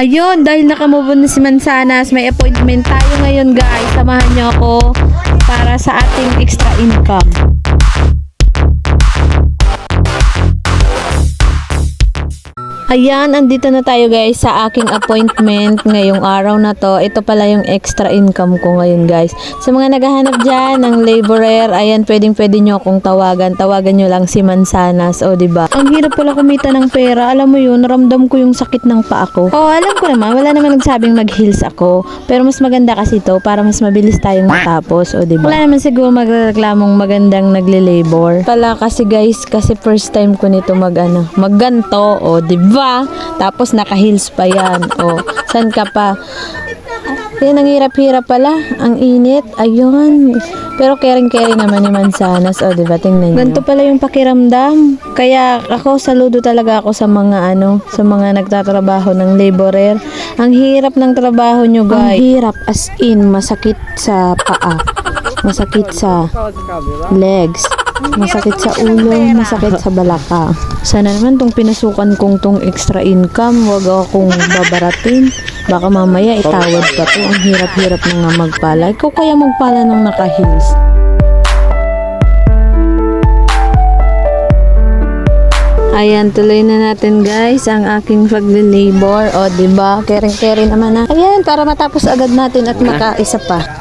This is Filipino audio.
Ayun, dahil nakamove na si Mansanas, may appointment tayo ngayon guys. Samahan niyo ako para sa ating extra income. Ayan, andito na tayo guys sa aking appointment ngayong araw na to. Ito pala yung extra income ko ngayon guys. Sa mga naghahanap dyan ng laborer, ayan, pwedeng pwede nyo akong tawagan. Tawagan nyo lang si Mansanas, o ba diba? Ang hirap pala kumita ng pera. Alam mo yun, naramdam ko yung sakit ng paa ko. Oh, alam ko naman, wala naman nagsabing mag-heels ako. Pero mas maganda kasi to para mas mabilis tayong matapos, o diba? Wala naman siguro magreklamong magandang nagle-labor. Pala kasi guys, kasi first time ko nito mag ano, magganto, o diba? Tapos naka-heels pa yan. O, san ka pa? Yan, ang hirap-hirap pala. Ang init. Ayun. Pero caring-caring naman ni Mansanas. O, diba? Tingnan nyo. Ganito pala yung pakiramdam. Kaya ako, saludo talaga ako sa mga ano, sa mga nagtatrabaho ng laborer. Ang hirap ng trabaho nyo, guys. Ang hirap. As in, masakit sa paa. Masakit sa legs. Masakit sa ulo, masakit sa balaka. Sana naman tong pinasukan kong tong extra income, wag akong babaratin. Baka mamaya itawad pa to. Ang hirap-hirap na nga magpala. Ikaw kaya magpala ng naka-heels. Ayan, tuloy na natin guys ang aking pagle-labor. O, di ba? Kering-kering naman na. Ayan, para matapos agad natin at makaisa pa.